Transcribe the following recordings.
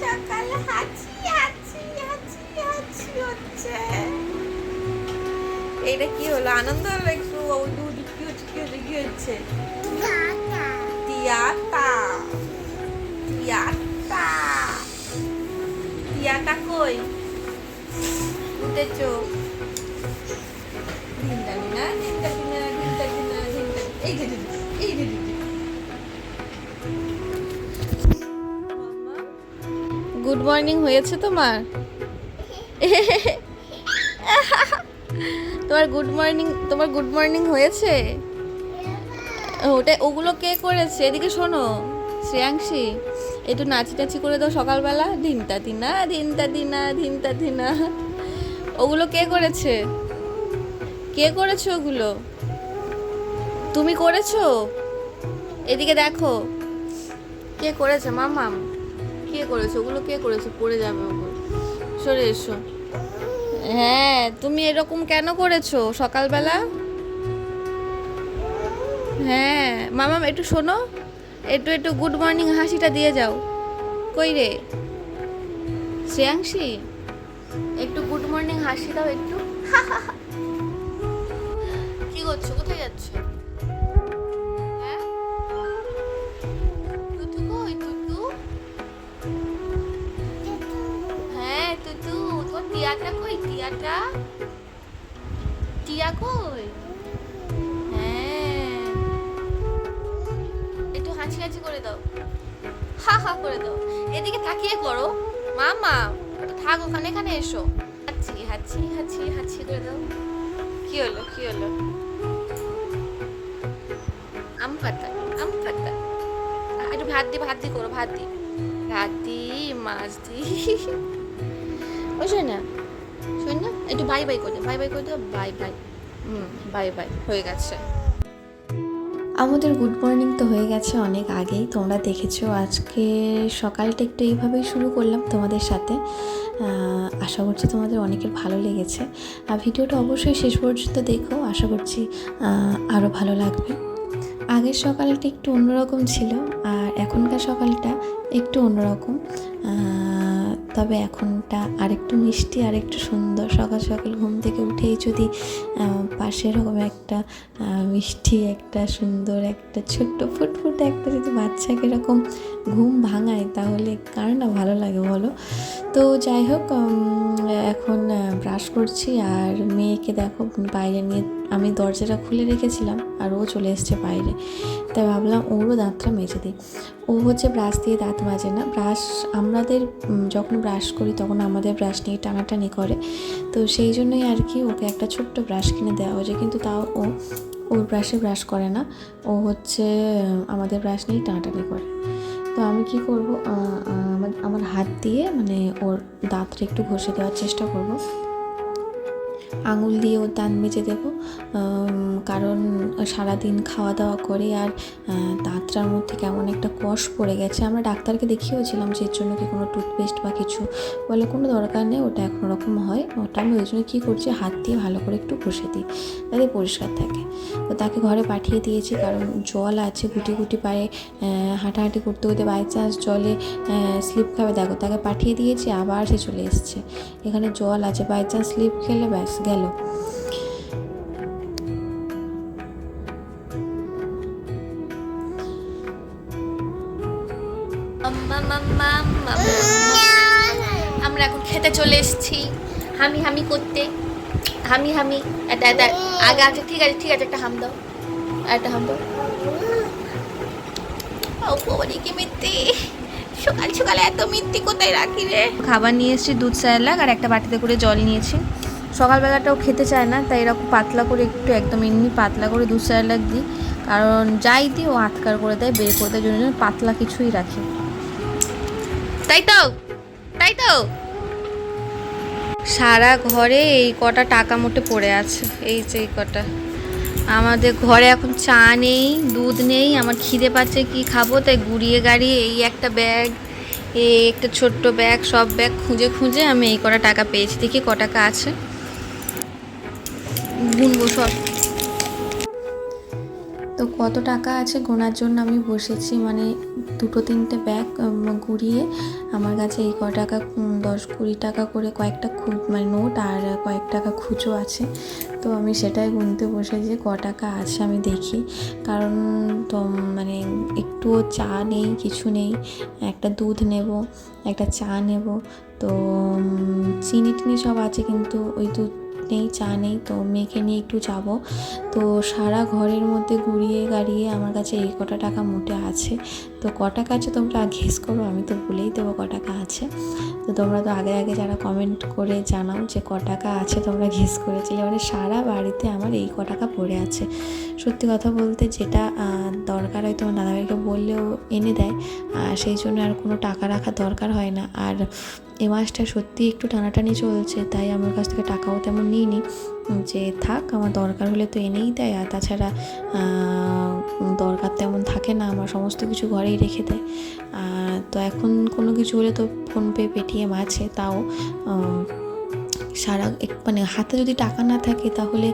সকাল হাঁচি হাঁচি হাঁচি হাঁচি হচ্ছে। এটা কি হলো? আনন্দ হলো একটু? দুধ কি হচ্ছে কি হচ্ছে কি হচ্ছে তিয়াতা তিয়াতা তিয়াতা কই উঠেছো দিনটা দিনা দিনটা দিনা দিনটা দিনা দিনটা এই যে গুড মর্নিং হয়েছে তোমার? তোমার গুড মর্নিং তোমার গুড মর্নিং হয়েছে? ওটা, ওগুলো কে করেছে? এদিকে শোনো, শ্রেয়াংশী, একটু নাচি টাচি করে দাও সকালবেলা। দিনটা দিনা দিনটা দিনা দিনটা দিনা ওগুলো কে করেছে? কে করেছে ওগুলো? তুমি করেছ? এদিকে দেখো, কে করেছে? মামাম কে করেছে, ওগুলো কে করেছে? পড়ে যাবে ওগুলো। সরে এসো। হ্যাঁ তুমি এরকম কেন করেছ সকালবেলা? হ্যাঁ মামাম একটু শোনো। একটু একটু গুড মর্নিং হাসিটা দিয়ে যাও। কই রে? শ্রেয়াংশী? একটু গুড মর্নিং হাসি দাও একটু। কি করছ? কোথায় যাচ্ছ? টিয়াটা কই? টিয়াটা? টিয়া কই? হ্যাঁ। একটু হাঁচি হাঁচি করে দাও। হা হা করে দাও। এদিকে তাকিয়ে করো। মামা থাক ওখানে, এখানে এসো। হাঁচি হাঁচি হাঁচি হাঁচি করে দাও। কি হলো কি হলো? আম পাতা আম পাতা। একটু ভাত দি ভাত দি করো, ভাত দি। ভাত দি, মাছ দি। ওই না। একটু বাই বাই করে বাই বাই করে বাই বাই হুম বাই বাই হয়ে গেছে। আমাদের গুড মর্নিং তো হয়ে গেছে অনেক আগেই। তোমরা দেখেছ আজকে সকালটা একটু এইভাবেই শুরু করলাম তোমাদের সাথে। আশা করছি তোমাদের অনেকের ভালো লেগেছে। আর ভিডিওটা অবশ্যই শেষ পর্যন্ত দেখো, আশা করছি আরও ভালো লাগবে। আগের সকালটা একটু অন্যরকম ছিল এখনকার সকালটা একটু অন্যরকম। তবে এখনটা আরেকটু মিষ্টি আর একটু সুন্দর। সকাল সকাল ঘুম থেকে উঠেই যদি পাশে এরকম একটা মিষ্টি, একটা সুন্দর, একটা ছোট্ট ফুটফুটে একটা যদি বাচ্চাকে এরকম ঘুম ভাঙায়, তাহলে কার না ভালো লাগে বলো? তো যাই হোক এখন ব্রাশ করছি আর মেয়েকে দেখো, বাইরে নিয়ে আমি দরজাটা খুলে রেখেছিলাম আর ও চলে এসছে বাইরে। তাই ভাবলাম ওরও দাঁতটা মেজে দিই। ও হচ্ছে ব্রাশ দিয়ে দাঁত মাজে না। ব্রাশ আমাদের যখন ব্রাশ করি তখন আমাদের ব্রাশ নিয়ে টানাটানি করে। তো সেই জন্যই আর কি ওকে একটা ছোট্ট ব্রাশ কিনে দেওয়া হয়েছে। কিন্তু তাও ও, ওর ব্রাশে ব্রাশ করে না। ও হচ্ছে, আমাদের ব্রাশ নিয়েই টানাটানি করে। তো আমি কি করব? আমার হাত দিয়ে মানে ওর দাঁতটা একটু ঘষে দেওয়ার চেষ্টা করব। আঙুল দিয়ে ওর দাঁত মেজে দেবো। কারণ সারাদিন খাওয়া দাওয়া করে আর দাঁতটার মধ্যে কেমন একটা কষ পড়ে গেছে। আমরা ডাক্তারকে দেখিয়েওছিলাম যে এর জন্য কি কোনো টুথপেস্ট বা কিছু বলে কোনো দরকার নেই, ওটা এখন রকম হয়। ওটা আমি ওই জন্য কী করছি, হাত দিয়ে ভালো করে একটু ঘষে দিই, যাতে পরিষ্কার থাকে। তাকে ঘরে পাঠিয়ে দিয়েছি কারণ জল আছে গুটি গুটি পায়ে হাঁটাহাঁটি করতে করতে বাই চান্স জলে স্লিপ খাবে। দেখো, তাকে পাঠিয়ে দিয়েছি, আবার সে চলে এসছে। এখানে জল আছে বাই চান্স স্লিপ খেলে ব্যাস, গেল। আমরা এখন খেতে চলে এসেছি। হামি হামি করতে। হামি হামি এটা এটা আগে আগে ঠিক আছে ঠিক আছে একটা হাম দাও একটা হাম দাও। বাবারি কি মিথ্যে? সকাল সকালে এত মিথ্যে কোথায় রাখি রে? খাবার নিয়ে এসেছি দুধ স্যালাক আর একটা বাটিতে করে জল নিয়েছি। সকালবেলাটাও খেতে চায় না তাই এরকম পাতলা করে একটু একদম এমনি পাতলা করে দুধ স্যালাক দিই। কারণ যাই দিই ও আটকার করে দেয় বের করে দেয় জন্য পাতলা কিছুই রাখি। তাই তো তাই তো। সারা ঘরে এই কটা টাকা মোটে পড়ে আছে, এই যে এই কটা। আমাদের ঘরে এখন চা নেই, দুধ নেই, আমার খিদে পাচ্ছে কি খাব, তাই গুড়িয়ে গাড়িয়ে এই একটা ব্যাগ, এই একটা ছোট্ট ব্যাগ, সব ব্যাগ খুঁজে খুঁজে আমি এই কটা টাকা পেয়েছি। দেখি ক টাকা আছে। গুনবো সব। তো কত টাকা আছে গোনার জন্য আমি বসেছি মানে দুটো তিনটে ব্যাগ ঘুরিয়ে আমার কাছে এই ক টাকা দশ কুড়ি টাকা করে কয়েকটা খু মানে নোট আর কয়েক টাকা খুচো আছে। তো আমি সেটাই গুনতে বসে যে ক টাকা আছে আমি দেখি। কারণ তো মানে একটুও চা নেই, কিছু নেই, একটা দুধ নেব, একটা চা নেব, তো চিনি টিনি সব আছে কিন্তু ওই দুধ নেই, চা নেই, তো মেয়েকে নিয়ে একটু যাব। তো সারা ঘরের মধ্যে ঘুরিয়ে গাড়িয়ে আমার কাছে এই কটা টাকা মোটে আছে। তো ক টাকা আছে তোমরা ঘেস করো আমি তো বলেই দেবো ক টাকা আছে। তো তোমরা তো আগে আগে যারা কমেন্ট করে জানাও যে ক টাকা আছে তোমরা ঘেস করেছিলে। মানে সারা বাড়িতে আমার এই ক টাকা পড়ে আছে। সত্যি কথা বলতে যেটা দরকার হয় তোমার দাদাভাইকে বললেও এনে দেয়। আর সেই জন্য আর কোনো টাকা রাখার দরকার হয় না। আর এ মাসটা সত্যি একটু টানাটানি চলছে, তাই আমার কাছ থেকে টাকাও তেমন নিইনি। যে থাক, আমার দরকার হলে তো এনেই দেয়। আর তাছাড়া দরকার তেমন থাকে না। আমার সমস্ত কিছু ঘরেই রেখে দেয়। তো এখন কোনো কিছু হলে তো ফোনপে, পেটিএম আছে, তাও সারা মানে হাতে যদি টাকা না থাকে তাহলে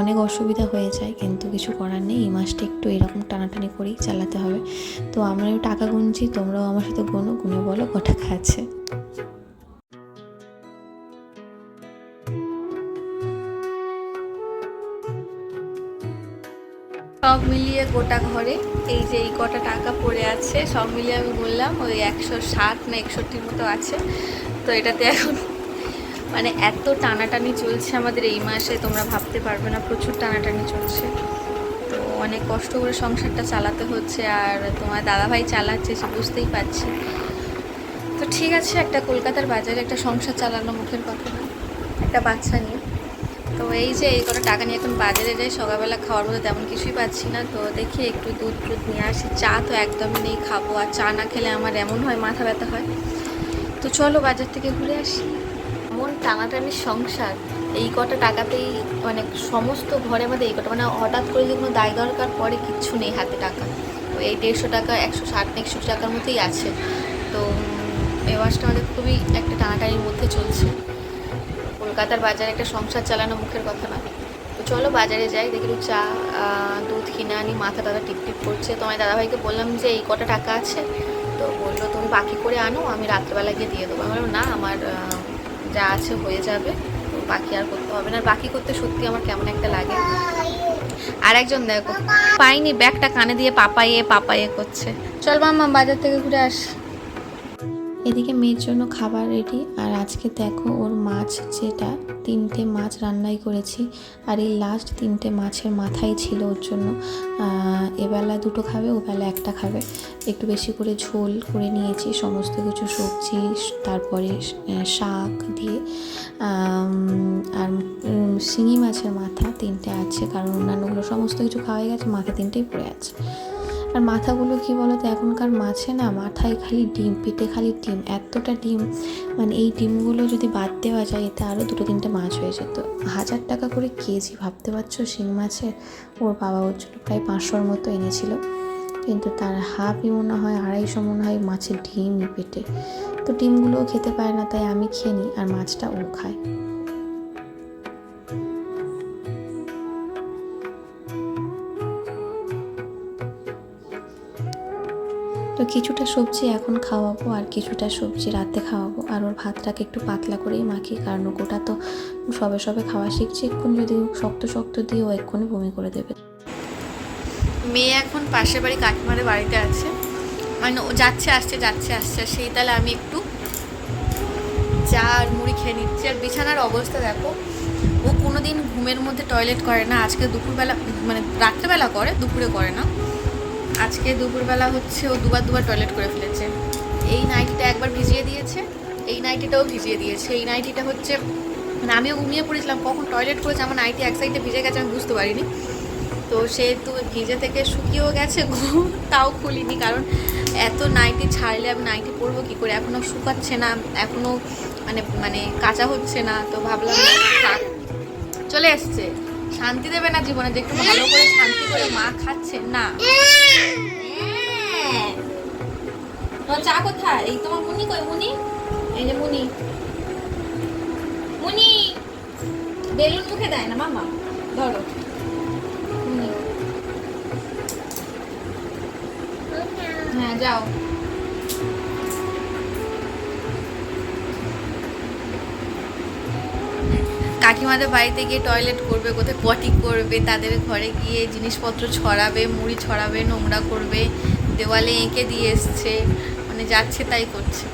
অনেক অসুবিধা হয়ে যায়। কিন্তু কিছু করার নেই, এই মাসটা একটু এরকম টানাটানি করেই চালাতে হবে। তো আমরাও টাকা গুনছি, তোমরাও আমার সাথে গুনো, গুনে বলো কটাকা টাকা আছে। সব মিলিয়ে গোটা ঘরে, এই যে এই কটা টাকা পড়ে আছে, সব মিলিয়ে আমি বললাম ওই একশো ষাট না একষট্টির মতো আছে। তো এটাতে এখন মানে এত টানাটানি চলছে আমাদের এই মাসে, তোমরা ভাবতে পারবে না, প্রচুর টানাটানি চলছে। তো অনেক কষ্ট করে সংসারটা চালাতে হচ্ছে আর তোমার দাদাভাই চালাচ্ছে সে বুঝতেই পারছি। তো ঠিক আছে, একটা কলকাতার বাজারে একটা সংসার চালানো মুখের কথা না, একটা বাচ্চা নিয়ে। তো এই যে এই কটা টাকা নিয়ে এখন বাজারে যাই, সকালবেলা খাওয়ার মতো তেমন কিছুই পাচ্ছি না। তো দেখি একটু দুধ টুধ নিয়ে আসি। চা তো একদমই নেই, খাব। আর চা না খেলে আমার এমন হয়, মাথা ব্যথা হয়। তো চলো বাজার থেকে ঘুরে আসি। এমন টানাটানির সংসার। এই কটা টাকাতেই মানে সমস্ত ঘরে আমাদের এই কটা মানে হঠাৎ করে যে কোনো দায় দরকার পরে কিচ্ছু নেই হাতে টাকা। তো এই দেড়শো টাকা, একশো ষাট একশো টাকার মতোই আছে। তো এ মাসটা আমাদের খুবই একটা টানাটানির মধ্যে চলছে। কলকাতার বাজারে একটা সংসার চালানো মুখের কথা না। তো চলো বাজারে যাই, দেখি চা দুধ কিনে আনি, মাথা দাদা টিপ টিপ করছে। তো আমি দাদাভাইকে বললাম যে, এই কটা টাকা আছে? তো বলল, তুমি বাকি করে আনো, আমি রাত্রেবেলা গিয়ে দিয়ে দেবো। আমি না, আমার যা আছে হয়ে যাবে, তো বাকি আর করতে হবে না। বাকি করতে সত্যি আমার কেমন একটা লাগে। আর একজন দেখো, পাইনি, ব্যাগটা কানে দিয়ে পাপাইয়ে পাপাইয়ে করছে। চল মাম্মা, বাজার থেকে ঘুরে আস। এদিকে মেয়ের জন্য খাবার রেডি আর আজকে দেখো ওর মাছ যেটা, তিনটে মাছ রান্নাই করেছি, আর এই লাস্ট তিনটে মাছের মাথাই ছিল ওর জন্য। এবেলা দুটো খাবে, ওবেলা একটা খাবে। একটু বেশি করে ঝোল করে নিয়েছি, সমস্ত কিছু সবজি, তারপরে শাক দিয়ে। আর শিঙি মাছের মাথা তিনটে আছে, কারণ অন্যান্যগুলো সমস্ত কিছু খাওয়াই গেছে মাথা তিনটেই পড়ে আছে। আর মাথাগুলো কি বলতো, এখনকার মাছে না মাথায় খালি ডিম, পেটে খালি ডিম, এতটা ডিম। মানে এই ডিমগুলো যদি বাদ দেওয়া যায়, এতে আরও দুটো তিনটে মাছ হয়ে যেত। হাজার টাকা করে কেজি, ভাবতে পারছ? শিং মাছের? ওর বাবা ওর জন্য প্রায় পাঁচশোর মতো এনেছিল। কিন্তু তার হাফই মনে হয়, আড়াইশো মনে হয় মাছের ডিমই পেটে। তো ডিমগুলোও খেতে পারে না, তাই আমি খেয়ে নিই, আর মাছটা ও খায়। কিছুটা সবজি এখন খাওয়াবো আর কিছুটা সবজি রাতে খাওয়াবো। আর ওর ভাতটাকে একটু পাতলা করেই মাখি, কারণ গোটা তো সবে সবে খাওয়া শিখছে। এক্ষুনি যদি শক্ত শক্ত দিয়ে ও এক্ষুনি বমি করে দেবে। মেয়ে এখন পাশের বাড়ি কাকিমারের বাড়িতে আছে। মানে ও যাচ্ছে, আসছে যাচ্ছে, আসছে সেই তাহলে আমি একটু চা আর মুড়ি খেয়ে নিচ্ছি। আর বিছানার অবস্থা দেখো, ও কোনো দিন ঘুমের মধ্যে টয়লেট করে না। আজকে দুপুরবেলা মানে রাত্রেবেলা করে, দুপুরে করে না। আজকে দুপুরবেলা হচ্ছে ও দুবার দুবার টয়লেট করে ফেলেছে। এই নাইটিটা একবার ভিজিয়ে দিয়েছে, এই নাইটিটাও ভিজিয়ে দিয়েছে। এই নাইটিটা হচ্ছে মানে আমিও ঘুমিয়ে পড়েছিলাম, কখন টয়লেট করেছে, আমার নাইটি এক সাইডে ভিজে গেছে, আমি বুঝতে পারিনি। তো সেহেতু ভিজে থেকে শুকিয়েও গেছে, ঘুম তাও খুলিনি, কারণ এত নাইটি ছাড়লে আমি নাইটি পরবো কী করে? এখনও শুকাচ্ছে না এখনও মানে মানে কাঁচা হচ্ছে না, তো ভাবলাম, চলে এসছে। শান্তি দেবে না জীবনে? যে একটু ভালো করে শান্তি করে মা খাচ্ছে, না। তোমার চা কোথায়? এই তোমার মুনি কই? মুনি এই যে মুনি মুনি বেলুন মুখে দেয় না মামা ধরো। হ্যাঁ যাও। কাকিমাদের বাড়িতে গিয়ে টয়লেট করবে, কোথায় পটি করবে, তাদের ঘরে গিয়ে জিনিসপত্র ছড়াবে, মুড়ি ছড়াবে, নোংরা করবে, দেওয়ালে এঁকে দিয়ে এসছে মানে যাচ্ছে তাই করছে।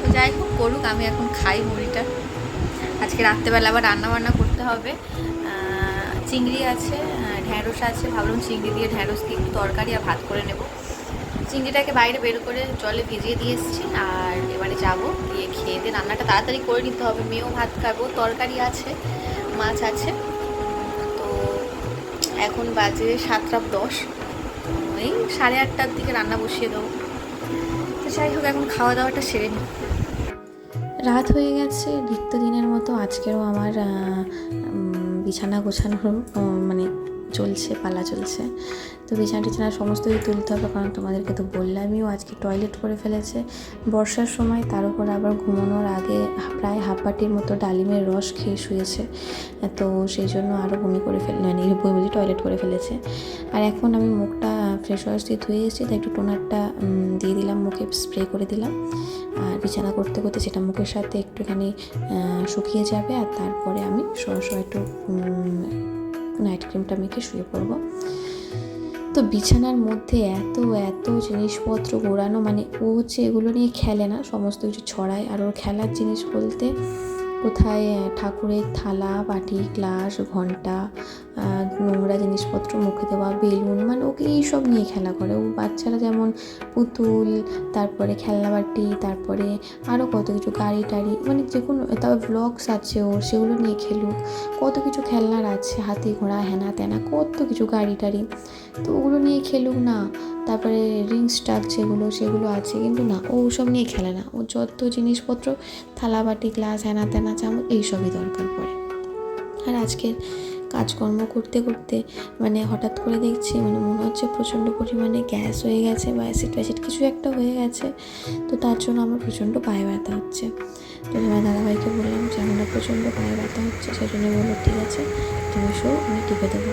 তো যাই হোক করুক, আমি এখন খাই মুড়িটা। আজকে রাত্রেবেলা আবার রান্না বান্না করতে হবে। চিংড়ি আছে ঢ্যাঁড়স আছে, ভাবলাম চিংড়ি দিয়ে ঢ্যাঁড়স দিয়ে একটু তরকারি আর ভাত করে নেব। চিংড়িটাকে বাইরে বের করে জলে ভিজিয়ে দিয়ে এসেছি আর এবারে যাব। গিয়ে খেয়ে দিয়ে রান্নাটা তাড়াতাড়ি করে নিতে হবে। মেয়েও ভাত খাব, তরকারি আছে, মাছ আছে। তো এখন বাজে সাতটা দশ। এই সাড়ে আটটার দিকে রান্না বসিয়ে দেবো। তো যাই হোক, এখন খাওয়া দাওয়াটা সেরে নিই। রাত হয়ে গেছে। নিত্যদিনের মতো আজকেরও আমার বিছানা গোছানোর মানে চলছে, পালা চলছে। তো বিছানা টিছানা সমস্ত কিছু তুলতে হবে, কারণ তোমাদেরকে তো বললামইও আজকে টয়লেট করে ফেলেছে। বর্ষার সময় তার উপর আবার ঘুমানোর আগে প্রায় হাফ বাটির মতো ডালিমের রস খেয়ে শুয়েছে। তো সেই জন্য আরও বমি করে ফেলে মানে বমি টয়লেট করে ফেলেছে। আর এখন আমি মুখটা ফ্রেশ ওয়াশ দিয়ে ধুয়ে এসেছি, তাই একটু টোনারটা দিয়ে দিলাম, মুখে স্প্রে করে দিলাম। আর বিছানা করতে করতে সেটা মুখের সাথে একটুখানি শুকিয়ে যাবে, আর তারপরে আমি শোয়া একটু নাইট ক্রিমটা মেখে শুয়ে পড়ব। তো বিছানার মধ্যে এত এত জিনিসপত্র গোড়ানো মানে ও হচ্ছে এগুলো নিয়ে খেলে না, সমস্ত কিছু ছড়ায়। আর ওর খেলার জিনিস বলতে কোথায় ঠাকুরের থালা, বাটি, গ্লাস, ঘণ্টা নোংরা জিনিসপত্র, মুখে দেওয়া বেলুন মানে ওকে এইসব নিয়ে খেলা করে। ও বাচ্চারা যেমন পুতুল, তারপরে খেলনা বাটি, তারপরে আরও কত কিছু, গাড়ি টাড়ি মানে যে কোনো, তারপর ব্লগস আছে ওর, সেগুলো নিয়ে খেলুক। কত কিছু খেলনার আছে, হাতি ঘোড়া হেনা তেনা কত কিছু, গাড়ি টাড়ি। তো ওগুলো নিয়ে খেলুক না। তারপরে রিং স্টাক যেগুলো, সেগুলো আছে, কিন্তু না, ও ওসব নিয়ে খেলে না। ও যত জিনিসপত্র থালা বাটি গ্লাস হ্যানা তেনা, চামচ, এইসবই দরকার পড়ে। আর আজকের কাজকর্ম করতে করতে মানে হঠাৎ করে দেখছি মানে মনে হচ্ছে প্রচণ্ড পরিমাণে গ্যাস হয়ে গেছে বা অ্যাসিড ফ্যাসিড কিছু একটা হয়ে গেছে। তো তার জন্য আমার প্রচণ্ড পায়ে ব্যথা হচ্ছে। তো আমার দাদাভাইকে বললাম যে, আমার প্রচণ্ড পায়ে ব্যথা হচ্ছে সেই জন্য বলল, ঠিক আছে তুমি আমি টিপে দেবো।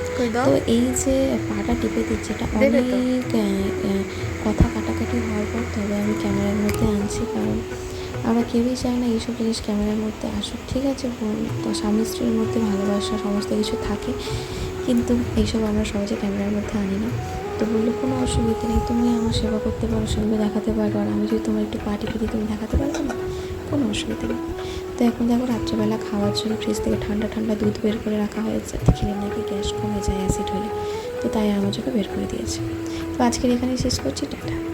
তো এই যে পাটা টিপে দিচ্ছে এটা অনেক কথা কাটাকাটি হওয়ার পর তবে আমি ক্যামেরার মধ্যে আনছি কারণ আমরা কেউই চাই না এইসব জিনিস ক্যামেরার মধ্যে আসুক। ঠিক আছে স্বামী স্ত্রীর মধ্যে ভালোবাসা সমস্ত কিছু থাকে কিন্তু এইসব আমরা সহজে ক্যামেরার মধ্যে আনি না। তো বলল কোনো অসুবিধা নেই তুমি আমার সেবা করতে পারো সেগুলো দেখাতে পারো আর আমি যদি তোমার একটু পা টিপে দিই তুমি দেখাতে পারবে না? কোনো অসুবিধা নেই। তো এখন দেখো রাত্রেবেলা খাওয়ার জন্য ফ্রিজ থেকে ঠান্ডা ঠান্ডা দুধ বের করে রাখা হয়েছে। খেলে নাকি গ্যাস কমে যায় অ্যাসিড হলে। তো তাই আমার জন্য বের করে দিয়েছে। তো আজকের এখানেই শেষ করছি, টাটা।